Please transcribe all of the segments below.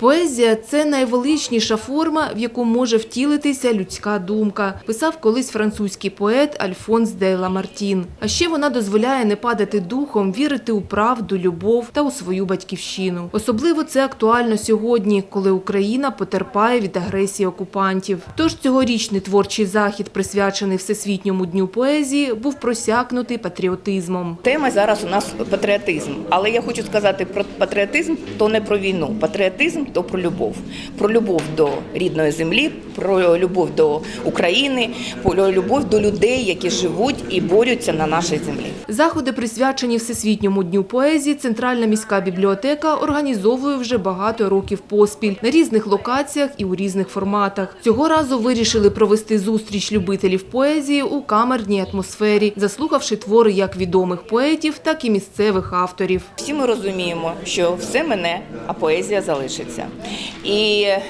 Поезія це найвеличніша форма, в яку може втілитися людська думка, писав колись французький поет Альфонс де Ламартін. А ще вона дозволяє не падати духом, вірити у правду, любов та у свою батьківщину. Особливо це актуально сьогодні, коли Україна потерпає від агресії окупантів. Тож цьогорічний творчий захід, присвячений Всесвітньому дню поезії, був просякнутий патріотизмом. Тема зараз у нас патріотизм. Але я хочу сказати про патріотизм то не про війну. Патріотизм то про любов. Про любов до рідної землі, про любов до України, про любов до людей, які живуть і борються на нашій землі. Заходи, присвячені Всесвітньому дню поезії, Центральна міська бібліотека організовує вже багато років поспіль на різних локаціях і у різних форматах. Цього разу вирішили провести зустріч любителів поезії у камерній атмосфері, заслухавши твори як відомих поетів, так і місцевих авторів. Всі ми розуміємо, що все мене, а поезія залишиться. І е,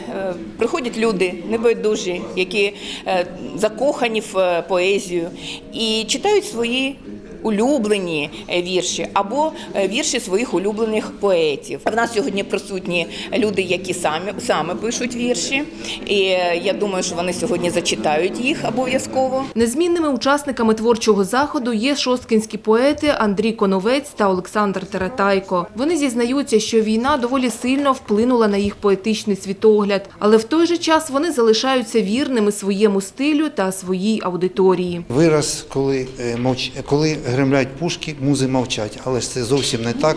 приходять люди небайдужі, які е, закохані в е, поезію і читають свої. Улюблені е, вірші або е, вірші своїх улюблених поетів. В нас сьогодні присутні люди, які самі саме пишуть вірші, і е, я думаю, що вони сьогодні зачитають їх обов'язково. Незмінними учасниками творчого заходу є шосткинські поети Андрій Коновець та Олександр Тератайко. Вони зізнаються, що війна доволі сильно вплинула на їх поетичний світогляд, але в той же час вони залишаються вірними своєму стилю та своїй аудиторії. Вираз, коли, мовч... коли гремлять пушки, музи мовчать. Але ж це зовсім не так.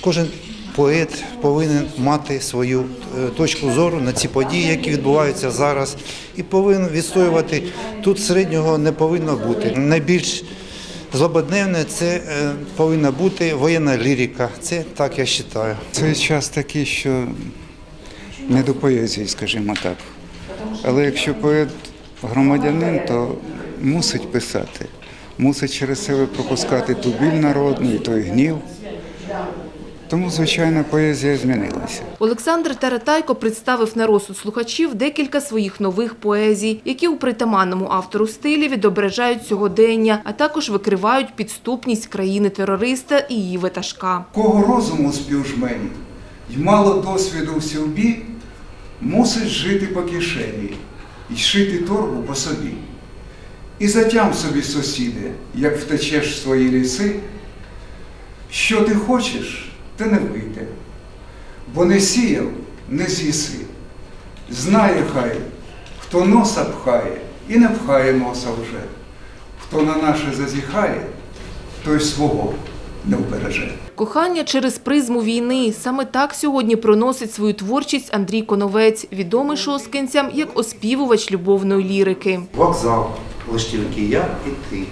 Кожен поет повинен мати свою е, точку зору на ці події, які відбуваються зараз, і повинен відстоювати. Тут середнього не повинно бути. Найбільш злободневне це е, повинна бути воєнна лірика. Це так я вважаю. Цей час такий, що не до поезії, скажімо так. Але якщо поет громадянин, то мусить писати, мусить через себе пропускати ту біль народну і той гнів. Тому, звичайно, поезія змінилася. Олександр Тератайко представив на розсуд слухачів декілька своїх нових поезій, які у притаманному автору стилі відображають сьогодення, а також викривають підступність країни-терориста і її ватажка. Кого розуму спів жмені, й мало досвіду в сілбі, мусить жити по кишені й шити торбу по собі. І затям собі, сусіде, як втечеш в свої ліси, що ти хочеш, те не вийде, бо не сіяв, не з'їси. Знає хай, хто носа пхає і не пхає носа вже, хто на наше зазіхає, той свого не вбереже. Кохання через призму війни. Саме так сьогодні проносить свою творчість Андрій Коновець, відомий шосткинцям як оспівувач любовної лірики. Вокзал, лиш тільки я і ти.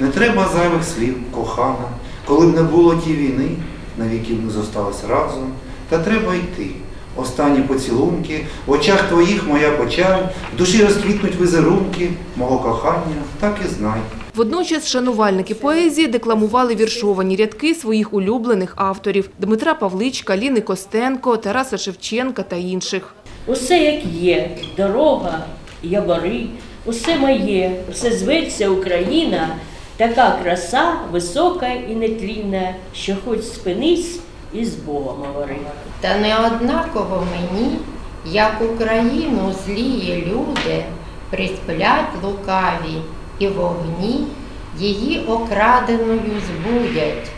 Не треба зайвих слів, кохана, коли б не було ті війни, навіки ми зосталися разом. Та треба йти. Останні поцілунки, в очах твоїх моя печаль, в душі розквітнуть візерунки мого кохання, так і знай. Водночас шанувальники поезії декламували віршовані рядки своїх улюблених авторів Дмитра Павличка, Ліни Костенко, Тараса Шевченка та інших. Усе як є, дорога, ябори, усе моє, все зветься Україна, така краса висока і нетлінна, що хоч спинись і з Богом говори. Та не однаково мені, як Україну злії люди присплять лукаві і вогні її окраденою збудять.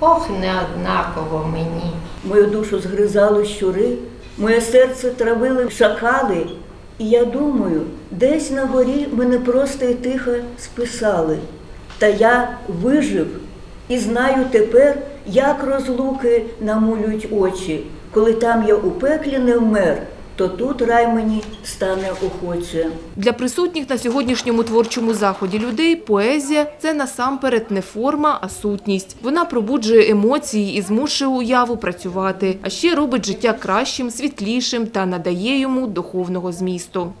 Ох, не однаково мені. Мою душу згризали щури, моє серце травили шакали. І я думаю, десь на горі мене просто і тихо списали. Та я вижив і знаю тепер, як розлуки намулюють очі. Коли там я у пеклі не вмер, то тут рай мені стане охоче. Для присутніх на сьогоднішньому творчому заході людей поезія це насамперед не форма, а сутність. Вона пробуджує емоції і змушує уяву працювати, а ще робить життя кращим, світлішим та надає йому духовного змісту.